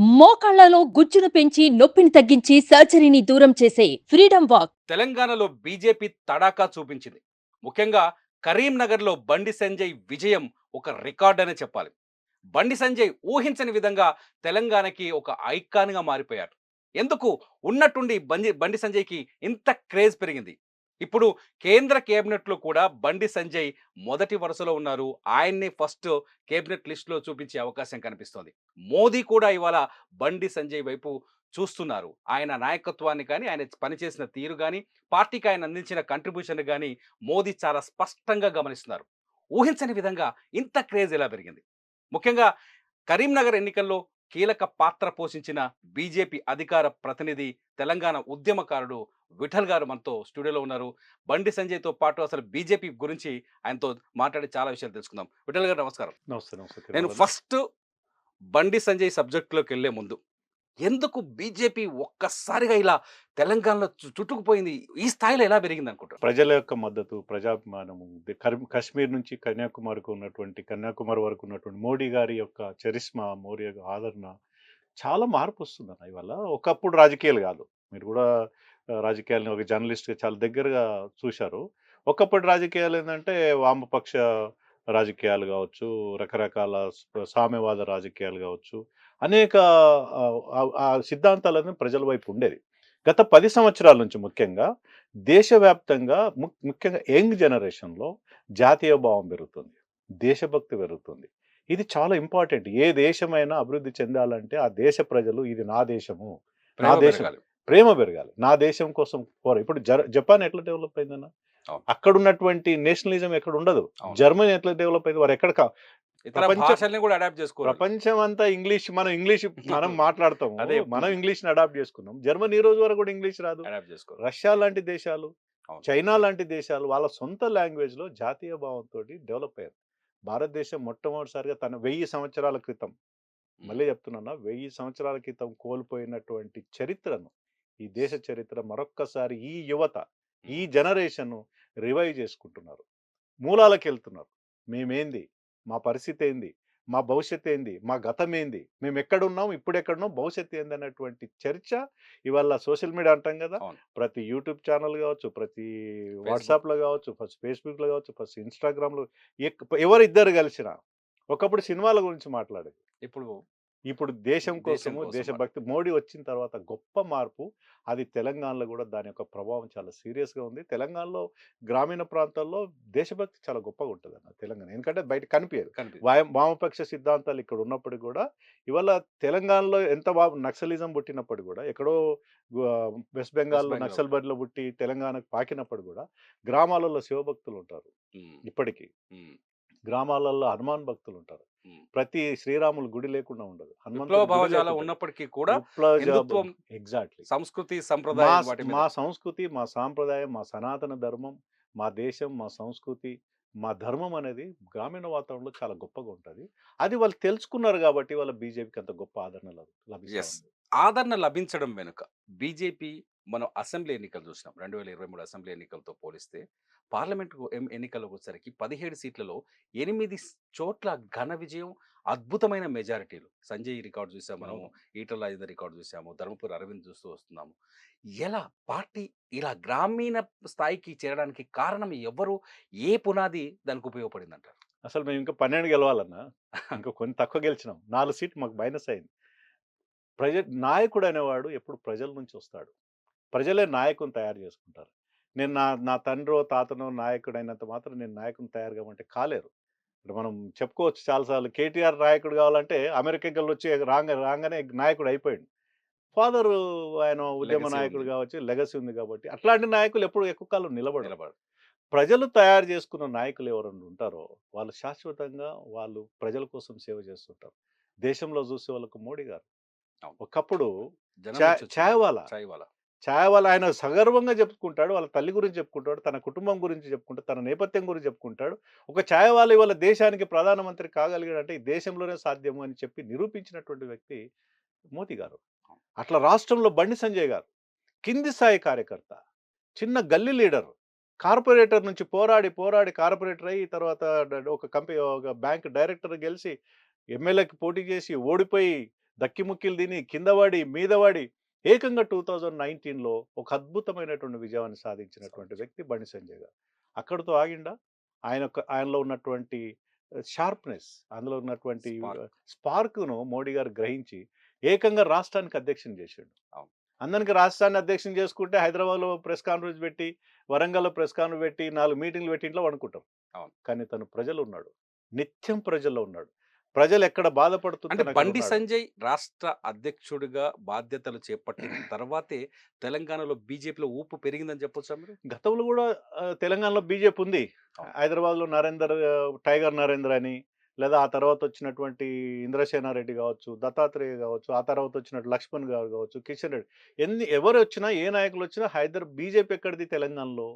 మోకాళ్ళలో గుజ్జును పెంచి నొప్పిని తగ్గించి సర్జరీని దూరం చేసే ఫ్రీడమ్ వాక్. తెలంగాణలో బీజేపీ తడాకా చూపించింది. ముఖ్యంగా కరీంనగర్లో బండి సంజయ్ విజయం ఒక రికార్డ్ అనే చెప్పాలి. బండి సంజయ్ ఊహించని విధంగా తెలంగాణకి ఒక ఐకాన్గా మారిపోయారు ఎందుకు? ఉన్నట్టుండి బండి బండి సంజయ్కి ఇంత క్రేజ్ పెరిగింది. ఇప్పుడు కేంద్ర కేబినెట్లో కూడా బండి సంజయ్ మొదటి వరుసలో ఉన్నారు. ఆయన్ని ఫస్ట్ కేబినెట్ లిస్టులో చూపించే అవకాశం కనిపిస్తోంది. మోదీ కూడా ఇవాళ బండి సంజయ్ వైపు చూస్తున్నారు. ఆయన నాయకత్వాన్ని కానీ ఆయన పనిచేసిన తీరు కానీ పార్టీకి ఆయన అందించిన కంట్రిబ్యూషన్ కానీ మోదీ చాలా స్పష్టంగా గమనిస్తున్నారు. ఊహించని విధంగా ఇంత క్రేజ్ ఎలా పెరిగింది? ముఖ్యంగా కరీంనగర్ ఎన్నికల్లో కీలక పాత్ర పోషించిన బీజేపీ అధికార ప్రతినిధి తెలంగాణ ఉద్యమకారుడు విఠల్ గారు మనతో స్టూడియోలో ఉన్నారు. బండి సంజయ్తో పాటు అసలు బీజేపీ గురించి ఆయనతో మాట్లాడి చాలా విషయాలు తెలుసుకుందాం. విఠల్ గారు నమస్కారం. నమస్తే నమస్తే నేను ఫస్ట్ బండి సంజయ్ సబ్జెక్టులోకి వెళ్ళే ముందు ఎందుకు బీజేపీ ఒక్కసారిగా ఇలా తెలంగాణలో చుట్టుకుపోయింది? ఈ స్థాయిలో ఎలా పెరిగింది అనుకుంటారు ప్రజల యొక్క మద్దతు ప్రజాభిమానము కాశ్మీర్ నుంచి కన్యాకుమారికి ఉన్నటువంటి కన్యాకుమారి వరకు ఉన్నటువంటి మోడీ గారి యొక్క చరిస్మా మోడీ ఆదరణ చాలా మార్పు వస్తుంది అన్న ఇవాళ. ఒకప్పుడు రాజకీయాలు కాదు. మీరు కూడా రాజకీయాలను ఒక జర్నలిస్ట్గా చాలా దగ్గరగా చూశారు. ఒకప్పటి రాజకీయాలు ఏంటంటే వామపక్ష రాజకీయాలు కావచ్చు రకరకాల సామ్యవాద రాజకీయాలు కావచ్చు. అనేక సిద్ధాంతాలను ప్రజల వైపు ఉండేది గత పది సంవత్సరాల నుంచి ముఖ్యంగా దేశవ్యాప్తంగా ము- ముఖ్యంగా యంగ్ జనరేషన్లో జాతీయ భావం పెరుగుతుంది దేశభక్తి పెరుగుతుంది. ఇది చాలా ఇంపార్టెంట్. ఏ దేశమైనా అభివృద్ధి చెందాలంటే ఆ దేశ ప్రజలు ఇది నా దేశము ప్రేమ దేశం. ప్రేమ పెరగాలి. నా దేశం కోసం పోర. ఇప్పుడు జర జపాన్ ఎట్లా డెవలప్ అయిందన్న. అక్కడ ఉన్నటువంటి నేషనలిజం ఎక్కడ ఉండదు. జర్మనీ ఎట్లా డెవలప్ అయింది? వారు ఎక్కడ ప్రపంచం- అంతా ఇంగ్లీష్ మనం ఇంగ్లీష్ మనం మాట్లాడతాము. అదే. మనం ఇంగ్లీష్ని అడాప్ట్ చేసుకున్నాం. జర్మనీ ఈ రోజు వరకు కూడా ఇంగ్లీష్ రాదు. రష్యా లాంటి దేశాలు. చైనా లాంటి దేశాలు వాళ్ళ సొంత లాంగ్వేజ్లో జాతీయ భావంతో డెవలప్ అయ్యారు. భారతదేశం మొట్టమొదటిసారిగా తన వెయ్యి సంవత్సరాల క్రితం మళ్ళీ చెప్తున్నా వెయ్యి సంవత్సరాల క్రితం కోల్పోయినటువంటి చరిత్రను ఈ దేశ చరిత్ర మరొక్కసారి ఈ యువత ఈ జనరేషన్ రివైవ్ చేసుకుంటున్నారు. మూలాలకు వెళ్తున్నారు మేమేంది? మా పరిస్థితి ఏంది మా భవిష్యత్ ఏంది మా గతం ఏంది మేము ఎక్కడున్నాం ఇప్పుడు ఎక్కడున్నాం భవిష్యత్తు ఏంది అన్నటువంటి చర్చ ఇవాళ సోషల్ మీడియా అంటాం కదా. ప్రతి యూట్యూబ్ ఛానల్ కావచ్చు ప్రతి వాట్సాప్లో కావచ్చు ఫస్ట్ ఫేస్బుక్లో కావచ్చు ఫస్ట్ ఇన్స్టాగ్రామ్లో ఎవరు ఇద్దరు కలిసినా ఒకప్పుడు సినిమాల గురించి మాట్లాడేది. ఇప్పుడు ఇప్పుడు దేశం కోసము కోసం దేశభక్తి మోడీ వచ్చిన తర్వాత గొప్ప మార్పు అది తెలంగాణలో కూడా దాని యొక్క ప్రభావం చాలా సీరియస్గా ఉంది. తెలంగాణలో గ్రామీణ ప్రాంతాల్లో దేశభక్తి చాలా గొప్పగా ఉంటుంది అన్న తెలంగాణ. ఎందుకంటే బయట కనిపించదు వామపక్ష సిద్ధాంతాలు ఇక్కడ ఉన్నప్పటికీ కూడా ఇవాళ తెలంగాణలో ఎంత నక్సలిజం పుట్టినప్పుడు కూడా ఎక్కడో వెస్ట్ బెంగాల్లో బెంగాల్. నక్సల్ బరిలో పుట్టి తెలంగాణకు పాకినప్పుడు కూడా గ్రామాలలో శివభక్తులు ఉంటారు ఇప్పటికీ. గ్రామాలలో హనుమాన్ భక్తులు ఉంటారు. ప్రతి శ్రీరాములు గుడి లేకుండా ఉండదు. విప్లవ భావజాలం ఉన్నప్పటికీ కూడా హిందుత్వం, ఎగ్జాక్ట్లీ. సంస్కృతి సంప్రదాయం మా సంస్కృతి మా సాంప్రదాయం మా సనాతన ధర్మం మా దేశం మా సంస్కృతి మా ధర్మం అనేది గ్రామీణ వాతావరణంలో చాలా గొప్పగా ఉంటుంది. అది వాళ్ళు తెలుసుకున్నారు కాబట్టి వాళ్ళ బీజేపీకి అంత గొప్ప ఆదరణ లభి- లభిస్తా Yes. ఉంది. ఆదరణ లభించడం వెనుక బీజేపీ మనం అసెంబ్లీ ఎన్నికలు చూసినాం. రెండు వేల ఇరవై మూడు అసెంబ్లీ ఎన్నికలతో పోలిస్తే పార్లమెంట్ ఎన్నికలకు వచ్చేసరికి పదిహేడు సీట్లలో ఎనిమిది చోట్ల ఘన విజయం అద్భుతమైన మెజారిటీలు. సంజయ్ రికార్డు చూసాం మనము ఈటల రాజేందర్ రికార్డు చూసాము ధర్మపురి అరవింద్ చూస్తూ వస్తున్నాము. ఎలా పార్టీ ఇలా గ్రామీణ స్థాయికి చేరడానికి కారణం ఎవరు ఏ పునాది దానికి ఉపయోగపడింది అంటారు అసలు మేము ఇంకా పన్నెండు గెలవాలన్నా ఇంకా కొన్ని తక్కువ గెలిచినాం. నాలుగు సీట్లు మాకు మైనస్ అయింది. ప్రజ నాయకుడు అనేవాడు ఎప్పుడు ప్రజల నుంచి వస్తాడు. ప్రజలే నాయకుని తయారు చేసుకుంటారు. నేను నా నా తండ్రో తాతనో నాయకుడు అయినంత మాత్రం నేను నాయకుని తయారు కామంటే కాలేరు. ఇప్పుడు మనం చెప్పుకోవచ్చు చాలాసార్లు కేటీఆర్ నాయకుడు కావాలంటే అమెరికాకి వెళ్ళి వచ్చి రాంగ రాగానే నాయకుడు అయిపోయాడు. ఫాదర్ ఆయన ఉద్యమ నాయకుడు. కావచ్చు లెగసీ ఉంది కాబట్టి అట్లాంటి నాయకులు ఎప్పుడు ఎక్కువ కాలం నిలబడు ప్రజలు తయారు చేసుకున్న నాయకులు ఎవరైనా ఉంటారో వాళ్ళు శాశ్వతంగా వాళ్ళు ప్రజల కోసం సేవ చేస్తుంటారు. దేశంలో చూసే వాళ్ళకు మోడీ గారు. ఒకప్పుడు. చాయ్వాలా చాయ్వాలా చాయ్వాలా ఆయన సగర్వంగా చెప్పుకుంటాడు వాళ్ళ తల్లి గురించి చెప్పుకుంటాడు తన కుటుంబం గురించి చెప్పుకుంటాడు తన నేపథ్యం గురించి చెప్పుకుంటాడు. ఒక చాయ్వాలా ఇవాళ దేశానికి ప్రధానమంత్రి కాగలిగాడంటే ఈ దేశంలోనే సాధ్యము అని చెప్పి నిరూపించినటువంటి వ్యక్తి మోదీ గారు. అట్లా రాష్ట్రంలో బండి సంజయ్ గారు కింది స్థాయి కార్యకర్త చిన్న గల్లీ లీడర్ కార్పొరేటర్ నుంచి పోరాడి పోరాడి కార్పొరేటర్ అయ్యి తర్వాత ఒక కంపెనీ ఒక బ్యాంక్ డైరెక్టర్ గెలిచి ఎమ్మెల్యేకి పోటీ చేసి ఓడిపోయి దక్కిముక్కిలు తిని కిందవాడి మీదవాడి ఏకంగా టూ థౌజండ్ నైన్టీన్లో ఒక అద్భుతమైనటువంటి విజయాన్ని సాధించినటువంటి వ్యక్తి బండి సంజయ్ గారు. అక్కడితో ఆగిండా? ఆయన యొక్క- ఆయనలో ఉన్నటువంటి షార్ప్నెస్ అందులో ఉన్నటువంటి. స్పార్క్ను మోడీ గారు గ్రహించి ఏకంగా రాష్ట్రానికి అధ్యక్షం చేశాడు. అందరికి రాష్ట్రాన్ని అధ్యక్షం చేసుకుంటే హైదరాబాద్లో ప్రెస్ కాన్ఫరెన్స్ పెట్టి వరంగల్లో ప్రెస్ కాన్ఫరెన్స్ పెట్టి నాలుగు మీటింగ్లు పెట్టి ఇంట్లో అనుకుంటాం. కానీ తను ప్రజలు ఉన్నాడు నిత్యం ప్రజల్లో ఉన్నాడు. ప్రజలు ఎక్కడ అంటే బాధపడుతుంటే బండి సంజయ్ రాష్ట్ర అధ్యక్షుడిగా బాధ్యతలు చేపట్టిన తర్వాతే తెలంగాణలో బీజేపీలో ఊపు పెరిగిందని చెప్పొచ్చా మీరు? గతంలో కూడా తెలంగాణలో బీజేపీ ఉంది. హైదరాబాద్లో నరేందర్ టైగర్ నరేందర్ అని లేదా ఆ తర్వాత వచ్చినటువంటి ఇంద్రసేనారెడ్డి కావచ్చు దత్తాత్రేయ కావచ్చు ఆ తర్వాత వచ్చినట్టు లక్ష్మణ్ గారు కావచ్చు కిషన్ రెడ్డి. ఎన్ని ఎవరు వచ్చినా ఏ నాయకులు వచ్చినా హైదరాబాద్ బీజేపీ ఎక్కడిది తెలంగాణలో?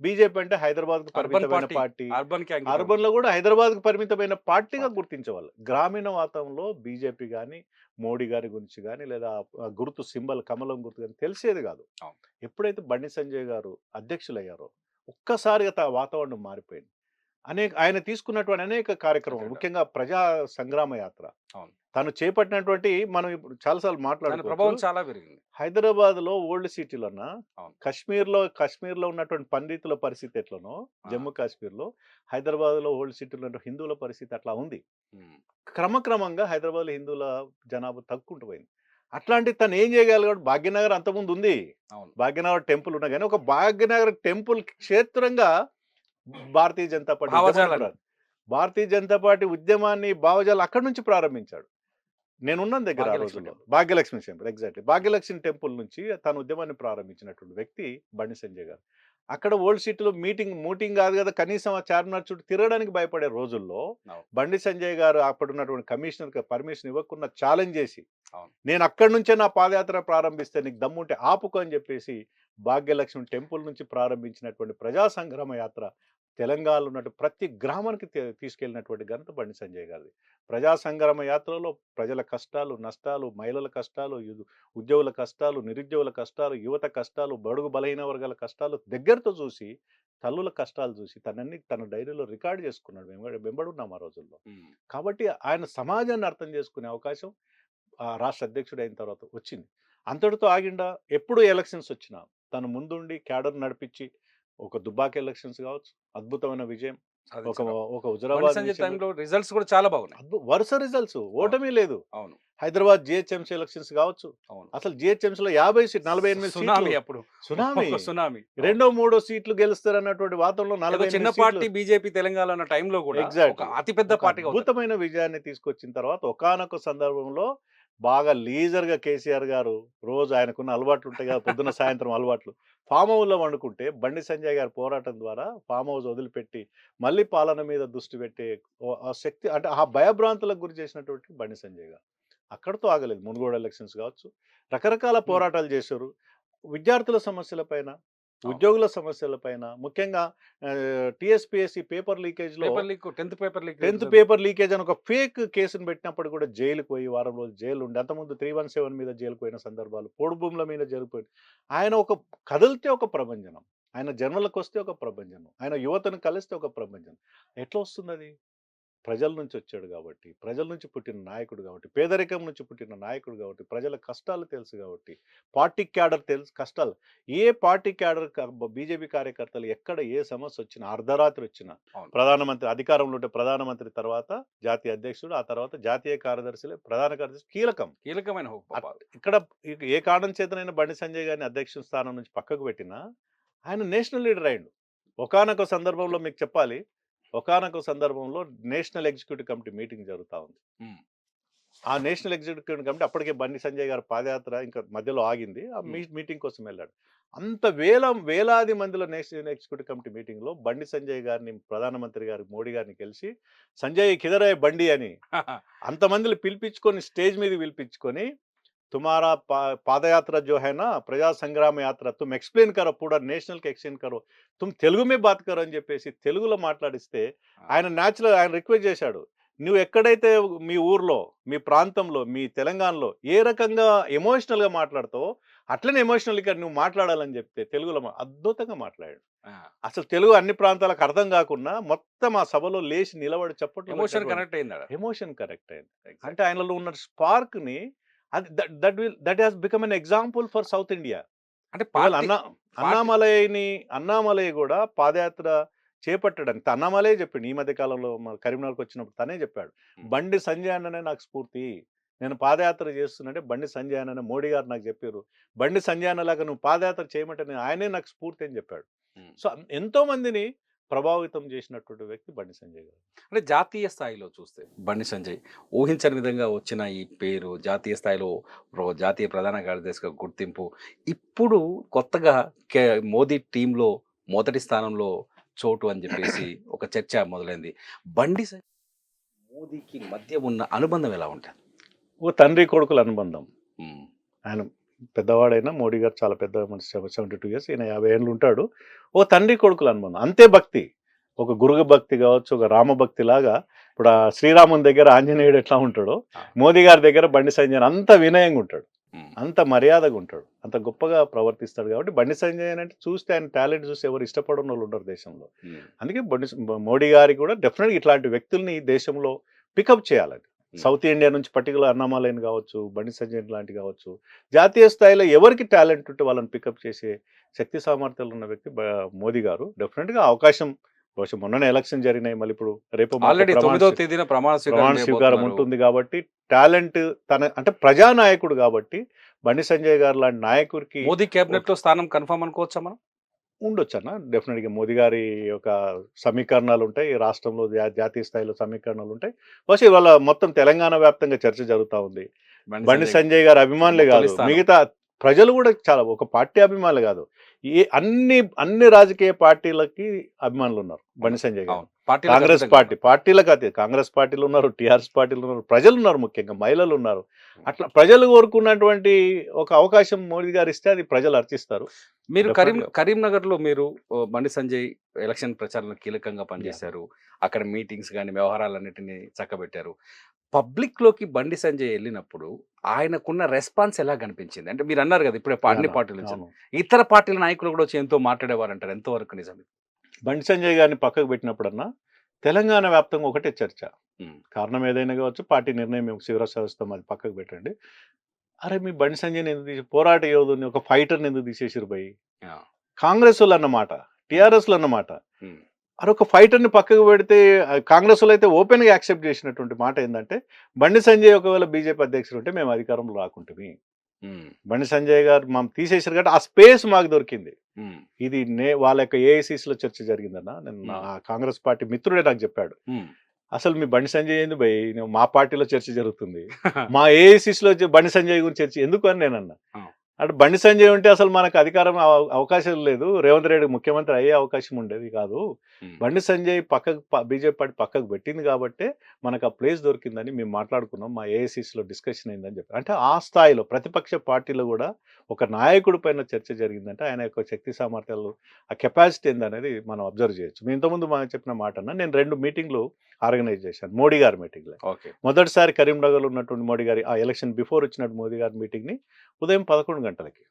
బీజేపీ అంటే హైదరాబాద్కు పరిమితమైన పార్టీ అర్బన్. అర్బన్లో కూడా హైదరాబాద్కు పరిమితమైన పార్టీగా పార్టీ. గుర్తించేవాళ్ళు గ్రామీణ వాతావరణంలో బీజేపీ కానీ మోడీ గారి గురించి కానీ లేదా గుర్తు సింబల్ కమలం గుర్తు కానీ తెలిసేది కాదు. ఎప్పుడైతే బండి సంజయ్ గారు అధ్యక్షులయ్యారో ఒక్కసారిగా తా వాతావరణం మారిపోయింది అనేక ఆయన తీసుకున్నటువంటి అనేక కార్యక్రమాలు. ముఖ్యంగా ప్రజా సంగ్రామ యాత్ర. తను చేపట్టినటువంటి మనం ఇప్పుడు చాలాసార్లు ప్రభావం మాట్లాడుకోవచ్చు చాలా పెరిగింది హైదరాబాద్లో ఓల్డ్ సిటీలోన. కశ్మీర్లో కశ్మీర్లో ఉన్నటువంటి పండితుల పరిస్థితి ఎట్లనో. జమ్మూ కాశ్మీర్లో హైదరాబాద్లో ఓల్డ్ సిటీలో హిందువుల పరిస్థితి అట్లా ఉంది. క్రమక్రమంగా హైదరాబాద్లో హిందువుల జనాభా తగ్గుకుంటూ పోయింది అట్లాంటి తను ఏం చేయగలిగాడు భాగ్యనగర్ అంతకుముందు ఉంది భాగ్యనగర్ టెంపుల్ ఉన్నా కానీ ఒక భాగ్యనగర్ టెంపుల్ క్షేత్రంగా భారతీయ జనతా పార్టీ భారతీయ జనతా పార్టీ ఉద్యమాన్ని భావజాలు అక్కడి నుంచి ప్రారంభించాడు. నేనున్నాను దగ్గర ఆ రోజుల్లో. Bhagyalakshmi temple. Exactly. Bhagyalakshmi temple నుంచి తన ఉద్యమాన్ని ప్రారంభించినటువంటి వ్యక్తి బండి సంజయ్ గారు. అక్కడ ఓల్డ్ సిటీలో మీటింగ్ మీటింగ్ కాదు కదా కనీసం ఆ చార్మినార్ చుట్టూ తిరగడానికి భయపడే రోజుల్లో. బండి సంజయ్ గారు అప్పుడు ఉన్నటువంటి కమిషనర్ పర్మిషన్ ఇవ్వకుండా ఛాలెంజ్ చేసి. నేను అక్కడి నుంచే నా పాదయాత్ర ప్రారంభిస్తే నీకు దమ్ముంటే ఆపుకో అని చెప్పేసి భాగ్యలక్ష్మి టెంపుల్ నుంచి ప్రారంభించినటువంటి ప్రజా సంగ్రామ యాత్ర తెలంగాణలో ఉన్నట్టు ప్రతి గ్రామానికి తీ- తీసుకెళ్ళినటువంటి ఘనత బండి సంజయ్ గారిది. ప్రజా సంగ్రామ యాత్రలో ప్రజల కష్టాలు నష్టాలు మహిళల కష్టాలు ఉద్యోగుల కష్టాలు నిరుద్యోగుల కష్టాలు యువత కష్టాలు బడుగు బలహీన వర్గాల కష్టాలు దగ్గరతో చూసి తల్లుల కష్టాలు చూసి తనన్ని తన డైరీలో రికార్డ్ చేసుకున్నాడు. వెంబడి వెంబడున్నాం ఆ రోజుల్లో. కాబట్టి ఆయన సమాజాన్ని అర్థం చేసుకునే అవకాశం ఆ రాష్ట్ర అధ్యక్షుడు అయిన తర్వాత వచ్చింది. అంతటితో ఆగిండా ఎప్పుడు ఎలక్షన్స్ వచ్చినా తను ముందుండి క్యాడర్ నడిపించి ఒక దుబ్బాక ఎలక్షన్స్ కావచ్చు అద్భుతమైన విజయం ఒక. ఒక హుజరాబాద్ టైంలో రిజల్ట్స్ కూడా చాలా బాగున్నాయి. వరుస రిజల్ట్స్ ఓటమి లేదు. అవును. హైదరాబాద్ జిహెచ్ఎంసీ ఎలక్షన్స్ కావచ్చు అవును. అసలు జిహెచ్ఎంసీ లో యాభై సీట్ నలభై ఎనిమిది సునామీ అప్పుడు. సునామీ. సునామీ. రెండో మూడో సీట్లు గెలుస్తారు అన్నటువంటి వాతావరణంలో నలభై చిన్న పార్టీ బీజేపీ తెలంగాణ అన్న టైంలో కూడా. ఒక అతిపెద్ద అవుతారు. అద్భుతమైన విజయాన్ని తీసుకొచ్చిన తర్వాత ఒకానొక సందర్భంలో బాగా లీజర్గా కేసీఆర్ గారు రోజు ఆయనకున్న అలవాట్లు ఉంటాయి కదా పొద్దున సాయంత్రం అలవాట్లు. ఫామ్ హౌస్లో వండుకుంటే బండి సంజయ్ గారి పోరాటం ద్వారా ఫామ్ హౌస్ వదిలిపెట్టి మళ్ళీ పాలన మీద దృష్టి పెట్టే శక్తి అంటే ఆ భయభ్రాంతులకు గురి చేసినటువంటి బండి సంజయ్ గారు. అక్కడితో ఆగలేదు. మునుగోడు ఎలక్షన్స్ కావచ్చు. రకరకాల పోరాటాలు చేశారు. విద్యార్థుల సమస్యల పైన ఉద్యోగుల సమస్యల పైన ముఖ్యంగా TSPSC paper లీకేజ్లో tenth paper leak tenth paper leakage అని ఒక ఫేక్ కేసును పెట్టినప్పుడు కూడా జైలుకు పోయి వారం రోజులు జైలు ఉండి అంతకుముందు త్రీ వన్ సెవెన్ మీద జైలుకు పోయిన సందర్భాలు పోడు భూముల మీద జైలుకు పోయి ఆయన ఒక కదిలితే ఒక ప్రభంజనం ఆయన జన్మలకు వస్తే ఒక ప్రభంజనం ఆయన యువతను కలిస్తే ఒక ప్రభంజనం. ఎట్లా వస్తుంది అది ప్రజల నుంచి వచ్చాడు కాబట్టి ప్రజల నుంచి పుట్టిన నాయకుడు కాబట్టి పేదరికం నుంచి పుట్టిన నాయకుడు కాబట్టి ప్రజల కష్టాలు తెలుసు కాబట్టి పార్టీ క్యాడర్ తెలుసు కష్టాలు. ఏ పార్టీ క్యాడర్ బీజేపీ కార్యకర్తలు ఎక్కడ ఏ సమస్య వచ్చినా అర్ధరాత్రి వచ్చినా. ప్రధానమంత్రి అధికారంలో ఉంటే ప్రధానమంత్రి తర్వాత జాతీయ అధ్యక్షుడు ఆ తర్వాత జాతీయ కార్యదర్శులే ప్రధాన కార్యదర్శి కీలకం. కీలకమైన ఇక్కడ ఇక ఏ కారణం చేతనైనా బండి సంజయ్ గారిని అధ్యక్ష స్థానం నుంచి పక్కకు పెట్టినా ఆయన నేషనల్ లీడర్ అయిండు. ఒకానొక సందర్భంలో మీకు చెప్పాలి ఒకానొక సందర్భంలో నేషనల్ ఎగ్జిక్యూటివ్ కమిటీ మీటింగ్ జరుగుతూ ఉంది. ఆ నేషనల్ ఎగ్జిక్యూటివ్ కమిటీ అప్పటికే బండి సంజయ్ గారి పాదయాత్ర ఇంకా మధ్యలో ఆగింది. ఆ మీటింగ్ కోసం వెళ్ళాడు. అంత వేల వేలాది మందిలో నేషనల్ ఎగ్జిక్యూటివ్ కమిటీ మీటింగ్లో బండి సంజయ్ గారిని ప్రధానమంత్రి గారి మోడీ గారిని కలిసి సంజయ్ కిదరాయ్ బండి అని అంతమందిని పిలిపించుకొని స్టేజ్ మీద పిలిపించుకొని తుమారా పా పాదయాత్ర जो है ना ప్రజా సంగ్రామ యాత్ర తుమ్ ఎక్స్ప్లెయిన్ కరో పూరా నేషనల్ కి ఎక్స్ప్లెయిన్ కరో తుమ్ తెలుగు మే బాత్ కరో అని చెప్పేసి తెలుగులో మాట్లాడిస్తే ఆయన న్యాచురల్ ఆయన రిక్వెస్ట్ చేశాడు నువ్వు ఎక్కడైతే మీ ఊర్లో మీ ప్రాంతంలో మీ తెలంగాణలో ఏ రకంగా ఎమోషనల్ గా మాట్లాడతావో అట్లనే ఎమోషనల్ గా నువ్వు మాట్లాడాలని చెప్తే తెలుగులో మా- అద్భుతంగా మాట్లాడాడు ఆ, అసలు తెలుగు అన్ని ప్రాంతాలకు అర్థం కాకుండా మొత్తం ఆ సభలో లేచి నిలబడి చప్పట్లు ఎమోషన్ కనెక్ట్ అయింది ఆడ. ఎమోషన్ కరెక్ట్ అయింది Exactly. అంటే ఆయనలో ఉన్న స్పార్క్ ని అది that will that has become an example for South India. అంటే అన్నా అన్నామలైని అన్నామలై కూడా పాదయాత్ర చేపట్టడానికి అన్నామలై చెప్పిండు. ఈ మధ్య కాలంలో కరీంనగర్కి వచ్చినప్పుడు తనే చెప్పాడు. బండి సంజయ్ అన్ననే నాకు స్ఫూర్తి. నేను పాదయాత్ర చేస్తున్నట్టే బండి సంజయ్ అన్ననే మోడీ గారు నాకు చెప్పారు. బండి సంజయ్ అన్నలాగా నువ్వు పాదయాత్ర చేయమంటే ఆయనే నాకు స్ఫూర్తి అని చెప్పాడు. సో ఎంతో మందిని ప్రభావితం చేసినటువంటి వ్యక్తి బండి సంజయ్ గారు. అంటే జాతీయ స్థాయిలో చూస్తే బండి సంజయ్ ఊహించని విధంగా వచ్చిన ఈ పేరు జాతీయ స్థాయిలో జాతీయ ప్రధాన కార్యదర్శిగా గుర్తింపు ఇప్పుడు కొత్తగా కే మోదీ టీంలో మొదటి స్థానంలో చోటు అని చెప్పేసి ఒక చర్చ మొదలైంది. బండి సంజయ్ మోదీకి మధ్య ఉన్న అనుబంధం ఎలా ఉంటుంది? ఓ తండ్రి కొడుకుల అనుబంధం. ఆయన పెద్దవాడైనా మోడీ గారు చాలా పెద్ద మనిషి సెవెంటీ టూ ఇయర్స్ ఈయన యాభై ఏళ్ళు ఉంటాడు ఓ తండ్రి కొడుకులు అనుబంధం అంతే భక్తి. ఒక గురుగ భక్తి కావచ్చు ఒక రామభక్తి లాగా ఇప్పుడు ఆ శ్రీరాముని దగ్గర ఆంజనేయుడు ఎట్లా ఉంటాడో మోదీ గారి దగ్గర బండి సంజయ్ అంత వినయంగా ఉంటాడు. అంత మర్యాదగా ఉంటాడు. అంత గొప్పగా ప్రవర్తిస్తాడు కాబట్టి బండి సంజయ్ అంటే చూస్తే ఆయన టాలెంట్ చూసి ఎవరు ఇష్టపడని వాళ్ళు ఉండరు దేశంలో. అందుకే బండి మోడీ గారికి కూడా డెఫినెట్గా ఇట్లాంటి వ్యక్తుల్ని దేశంలో పికప్ చేయాలి సౌత్ ఇండియా నుంచి పర్టికులర్ అన్నామాలయన్ కావచ్చు బండి సంజయ్ లాంటి కావచ్చు జాతీయ స్థాయిలో ఎవరికి టాలెంట్ ఉంటే వాళ్ళని పికప్ చేసే శక్తి సామర్థ్యాలు ఉన్న వ్యక్తి మోదీ గారు. డెఫినెట్గా అవకాశం బహుశా మొన్ననే ఎలక్షన్ జరిగినాయి మళ్ళీ ఇప్పుడు రేపు తేదీన ప్రమాణ స్వీకారం. ఉంటుంది కాబట్టి టాలెంట్ తన అంటే ప్రజానాయకుడు కాబట్టి బండి సంజయ్ గారు లాంటి నాయకుడికి మోదీ కేబినెట్లో స్థానం కన్ఫర్మ్ అనుకోవచ్చా మనం? ఉండొచ్చు అన్న డెఫినెట్గా మోదీ గారి యొక్క సమీకరణాలు ఉంటాయి ఈ రాష్ట్రంలో జా- జాతీయ స్థాయిలో సమీకరణాలు ఉంటాయి బహుశా ఇవాళ మొత్తం తెలంగాణ వ్యాప్తంగా చర్చ జరుగుతూ ఉంది. బండి సంజయ్ గారి అభిమానులే కాదు. తొలి స్థానం. మిగతా ప్రజలు కూడా చాలా ఒక పార్టీ అభిమానులు కాదు. ఏ అన్ని అన్ని రాజకీయ పార్టీలకి అభిమానులు ఉన్నారు బండి సంజయ్ గారు. కాంగ్రెస్. పార్టీ పార్టీలకు అతీ కాంగ్రెస్ పార్టీలు ఉన్నారు టిఆర్ఎస్ పార్టీలు ఉన్నారు ప్రజలు ఉన్నారు ముఖ్యంగా మహిళలు ఉన్నారు. అట్లా ప్రజలు కోరుకున్నటువంటి ఒక అవకాశం మోడీ గారు ఇస్తే అది ప్రజలు అర్చిస్తారు. మీరు కరీం. కరీంనగర్లో మీరు బండి సంజయ్ ఎలక్షన్ ప్రచారంలో కీలకంగా పనిచేశారు. అక్కడ మీటింగ్స్ కానీ వ్యవహారాలన్నిటిని చక్కబెట్టారు. పబ్లిక్లోకి బండి సంజయ్ వెళ్ళినప్పుడు ఆయనకున్న రెస్పాన్స్ ఎలా కనిపించింది? అంటే మీరు అన్నారు కదా ఇప్పుడే అన్ని పార్టీల నుంచి. ఇతర పార్టీల నాయకులు కూడా వచ్చి ఎంతో మాట్లాడేవారు అంటారు ఎంతవరకు నిజం? బండి సంజయ్ గారిని పక్కకు పెట్టినప్పుడన్నా తెలంగాణ వ్యాప్తంగా ఒకటే చర్చ. కారణం ఏదైనా కావచ్చు పార్టీ నిర్ణయం శివరాజ్ శాస్త్రం అది పక్కకు పెట్టండి. అరే మీ బండి సంజయ్ని ఎందుకు తీసి పోరాట యోధుని ఒక ఫైటర్ని ఎందుకు తీసేసారు భయ్ ఆ, కాంగ్రెస్ వాళ్ళు అన్నమాట టీఆర్ఎస్ అన్నమాట ఒక ఫైటర్ని పక్కకు పెడితే ఆ, కాంగ్రెస్ వాళ్ళు అయితే ఓపెన్గా యాక్సెప్ట్ చేసినటువంటి మాట ఏంటంటే బండి సంజయ్ ఒకవేళ బీజేపీ అధ్యక్షుడు ఉంటే మేము అధికారంలో రాకుంటుంది బండి సంజయ్ గారు మనం తీసేసారు కాబట్టి ఆ స్పేస్ మాకు దొరికింది. ఇది నే వాళ్ళ యొక్క ఏఐసిస్లో చర్చ జరిగిందన్న నేను కాంగ్రెస్ పార్టీ మిత్రుడే నాకు చెప్పాడు. అసలు మీ బండి సంజయ్ ఏంది భయ్ మా పార్టీలో చర్చ జరుగుతుంది. మా ఏఐసిస్లో చే- బండి సంజయ్ గురించి చర్చ ఎందుకు అని నేను అన్నా ఆ. అంటే బండి సంజయ్ ఉంటే అసలు మనకు అధికారం అవ- అవకాశం లేదు. రేవంత్ రెడ్డి ముఖ్యమంత్రి అయ్యే అవకాశం ఉండేది కాదు. బండి సంజయ్ పక్కకు బీజేపీ పార్టీ పక్కకు పెట్టింది కాబట్టే మనకు ఆ ప్లేస్ దొరికిందని మేము మాట్లాడుకున్నాం. మా AICs లో డిస్కషన్ అయిందని చెప్పి. అంటే ఆ స్థాయిలో ప్రతిపక్ష పార్టీలో కూడా ఒక నాయకుడి పైన చర్చ జరిగిందంటే ఆయన యొక్క శక్తి సామర్థ్యాలు ఆ కెపాసిటీ ఏందనేది మనం అబ్జర్వ్ చేయొచ్చు. మేము ఇంతకుముందు మనం చెప్పిన మాట అన్న నేను రెండు మీటింగ్లు ఆర్గనైజ్ చేశాను. మోడీ గారి మీటింగ్లో. మొదటిసారి కరీంనగర్లో ఉన్నటువంటి మోడీ గారి ఆ ఎలక్షన్ బిఫోర్ వచ్చినట్టు మోదీ గారి మీటింగ్ని ఉదయం పదకొండు గంటలకి.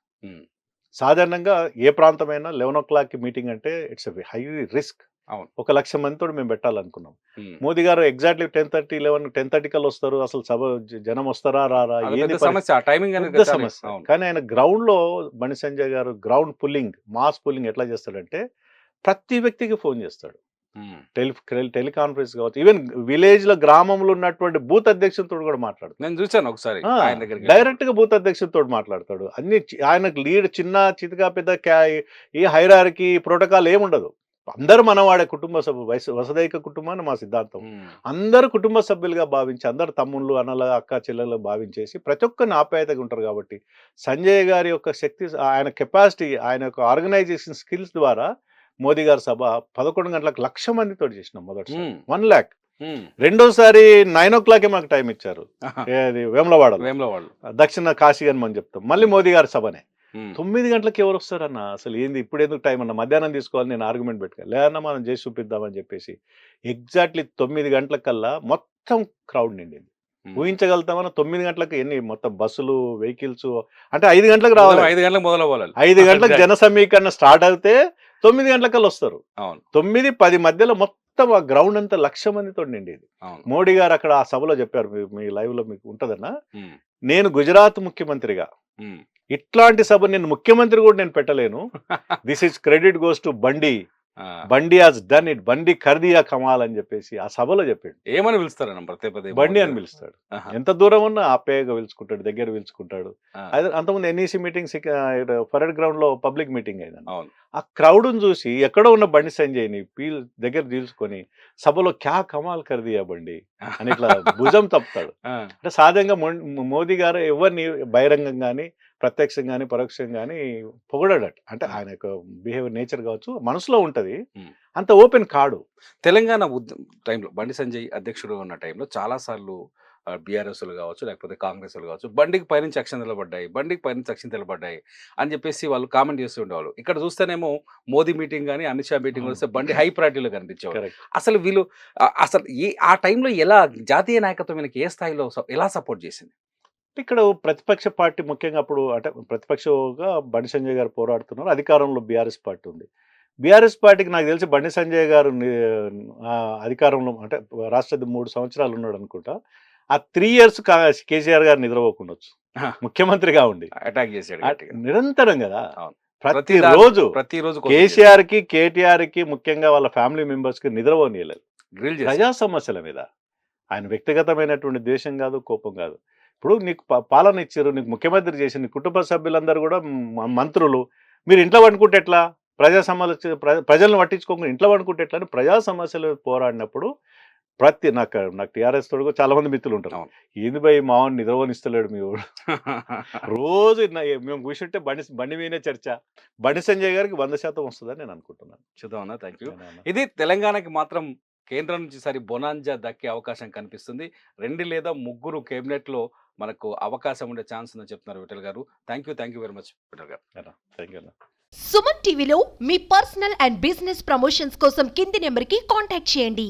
సాధారణంగా ఏ ప్రాంతమైనా లెవెన్ ఓ క్లాక్కి మీటింగ్ అంటే ఇట్స్ హై రిస్క్. అవును. ఒక లక్ష మందితో మేము పెట్టాలనుకున్నాం. మోదీ గారు exactly ten thirty eleven ten thirty కల్లా వస్తారు. అసలు సభ జనం వస్తారా రారా? ఏంది సమస్య. టైమింగ్ అనేది. సమస్య. కానీ ఆయన గ్రౌండ్లో బండి సంజయ్ గారు గ్రౌండ్ పుల్లింగ్ మాస్ పుల్లింగ్ ఎట్లా చేస్తాడంటే ప్రతి వ్యక్తికి ఫోన్ చేస్తాడు. టెలి టెలికాన్ఫరెన్స్ కావచ్చు. ఈవెన్ విలేజ్లో గ్రామంలో ఉన్నటువంటి బూత్ అధ్యక్షులతో కూడా మాట్లాడతాడు. నేను చూశాను ఒకసారి డైరెక్ట్గా బూత్ అధ్యక్షులతో మాట్లాడతాడు. అన్ని ఆయనకు లీడ్ చిన్న చితకా పెద్ద క్యా- ఈ హైరారికి ప్రోటోకాల్ ఏముండదు అందరూ మనవాడే కుటుంబ సభ్యులు వయసు వసదైక కుటుంబాన్ని మా సిద్ధాంతం. అందరూ కుటుంబ సభ్యులుగా భావించి అందరు తమ్ముళ్ళు అన్నల అక్క చెల్లెలు భావించేసి ప్రతి ఒక్కరిని ఆప్యాయతగా ఉంటారు కాబట్టి సంజయ్ గారి యొక్క శక్తి ఆయన కెపాసిటీ ఆయన యొక్క ఆర్గనైజేషన్ స్కిల్స్ ద్వారా మోదీ గారి సభ పదకొండు గంటలకు లక్ష మందితో చేసినాం మొదటి వన్ ల్యాక్. రెండోసారి నైన్ ఓ క్లాకే మాకు టైం ఇచ్చారు. ఆహా. ఏది వేములవాడలో. వేముల వాళ్ళు దక్షిణ కాశీ అని మనం చెప్తాం. మళ్ళీ మోదీ గారి సభనే. తొమ్మిది గంటలకు ఎవరు వస్తారన్న? అసలు ఏంది? ఇప్పుడు ఎందుకు టైం అన్న? మధ్యాహ్నం తీసుకోవాలి నేను ఆర్గ్యుమెంట్ పెట్టుకోవాలి లేదన్నా మనం చేసి చూపిద్దామని చెప్పేసి ఎగ్జాక్ట్లీ తొమ్మిది గంటలకల్లా మొత్తం క్రౌడ్ నిండింది. ఊహించగలుగుతామన్నా తొమ్మిది గంటలకు ఎన్ని మొత్తం బస్సులు వెహికల్స్? అంటే ఐదు గంటలకు రావాలి. ఐదు గంటలకు మొదలవ్వాలి. ఐదు గంటలకు జన సమీకరణ స్టార్ట్ అవుతే తొమ్మిది గంటలకల్లా వస్తారు. అవును. తొమ్మిది పది మధ్యలో మొత్తం ఆ గ్రౌండ్ అంతా లక్ష మందితో నిండేది. అవును. మోడీ గారు అక్కడ ఆ సభలో చెప్పారు మీ- మీ లైవ్లో మీకు ఉంటదన్నా? ఉమ్, నేను గుజరాత్ ముఖ్యమంత్రిగా. ఉమ్. ఇట్లాంటి సభ నేను ముఖ్యమంత్రి కూడా నేను పెట్టలేను. This is credit goes to Bandi. Bandi has done it బండి ఖర్దియా కమాల్ అని చెప్పేసి ఆ సభలో చెప్పాడు. ఏమని పిలుస్తారన్న పదే బండి అని? పిలుస్తాడు. ఎంత దూరం ఉన్నా ఆప్యాయగా పిలుచుకుంటాడు దగ్గర పిలుచుకుంటాడు. అదే అంతకుముందు ఎన్ఈసి మీటింగ్స్ పరేడ్ గ్రౌండ్లో పబ్లిక్ మీటింగ్ అయిందండి అవును. ఆ crowd ను చూసి ఎక్కడో ఉన్న బండి సంజయ్ని పీల్ దగ్గర తీసుకొని సభలో క్యా కమాల్ కర్దియా బండి? అని ఇట్లా భుజం తప్పుతాడు. అంటే సాధారణంగా మోదీ గారు ఎవరిని బహిరంగం కానీ ప్రత్యక్షం కానీ పరోక్షం కానీ పొగడట అంటే ఆయన యొక్క బిహేవియర్ నేచర్ కావచ్చు మనసులో ఉంటది. అంత ఓపెన్ కాడు. తెలంగాణ ఉద్యమ టైంలో బండి సంజయ్ అధ్యక్షుడు ఉన్న టైంలో చాలా సార్లు బీఆర్ఎస్లు కావచ్చు లేకపోతే కాంగ్రెస్లు కావచ్చు బండికి పైనుంచి అక్షం నిలబడ్డాయి బండికి పైనుంచి అక్షం నిలబడ్డాయి అని చెప్పేసి వాళ్ళు కామెంట్ చేస్తూ ఉండేవాళ్ళు. ఇక్కడ చూస్తేనేమో మోదీ మీటింగ్ కానీ అమిత్ షా మీటింగ్ వస్తే బండి హై ప్రయారిటీలో కనిపించేవాళ్ళు. కరెక్ట్. అసలు వీళ్ళు అసలు ఏ ఆ టైంలో ఎలా జాతీయ నాయకత్వం వీళ్ళకి ఏ స్థాయిలో ఎలా సపోర్ట్ చేసింది? ఇక్కడ ప్రతిపక్ష పార్టీ ముఖ్యంగా అప్పుడు అంటే ప్రతిపక్షగా బండి సంజయ్ గారు పోరాడుతున్నారు. అధికారంలో బీఆర్ఎస్ పార్టీ ఉంది. బీఆర్ఎస్ పార్టీకి నాకు తెలిసి బండి సంజయ్ గారు అధికారంలో అంటే రాష్ట్ర మూడు సంవత్సరాలు ఉన్నాడు అనుకుంటా. ఆ త్రీ ఇయర్స్ కేసీఆర్ గారు నిద్రపోకుండొచ్చు. ముఖ్యమంత్రిగా ఉండి. అటాక్ చేశాడు. నిరంతరం కదా. ప్రతి రోజు ప్రతిరోజు. కేసీఆర్కి కేటీఆర్కి ముఖ్యంగా వాళ్ళ ఫ్యామిలీ మెంబర్స్కి నిద్రపోనీయలేదు. ప్రజా సమస్యల మీద. ఆయన వ్యక్తిగతమైనటువంటి ద్వేషం కాదు కోపం కాదు. ఇప్పుడు నీకు పాలన ఇచ్చారు నీకు ముఖ్యమంత్రి చేసి నీ కుటుంబ సభ్యులందరూ కూడా మంత్రులు. మీరు ఇంట్లో వండుకుంటే ఎట్లా? ప్రజా సమస్య ప్ర- ప్రజలను పట్టించుకోకుండా ఇంట్లో వండుకుంటే ఎట్లా అని ప్రజా సమస్యలు పోరాడినప్పుడు ప్రతి నాకు నాకు టీఆర్ఎస్ తోడు చాలా మంది మిత్రులు ఉంటారు. ఏంది భయ్ మావన్ నిద్రవనిస్తలేడు మీ ఊరు. రోజు మేము కూర్చుంటే బండి బండి మీదే చర్చ. బండి సంజయ్ గారికి వంద శాతం వస్తుందని నేను అనుకుంటున్నాను. చూద్దామన్నా థ్యాంక్ యూ. ఇది తెలంగాణకి మాత్రం కేంద్రం నుంచి సరి బొనాంజా దక్కే అవకాశం కనిపిస్తుంది. రెండు లేదా ముగ్గురు కేబినెట్లో మనకు అవకాశం ఉండే ఛాన్స్ ఉందని చెప్తున్నారు విఠల్ గారు. Thank you thank you very much Vithal గారు. థ్యాంక్ యూ సుమన్ టీవీలో మీ పర్సనల్ అండ్ బిజినెస్ ప్రమోషన్స్ కోసం కింది నెంబర్కి కాంటాక్ట్ చేయండి.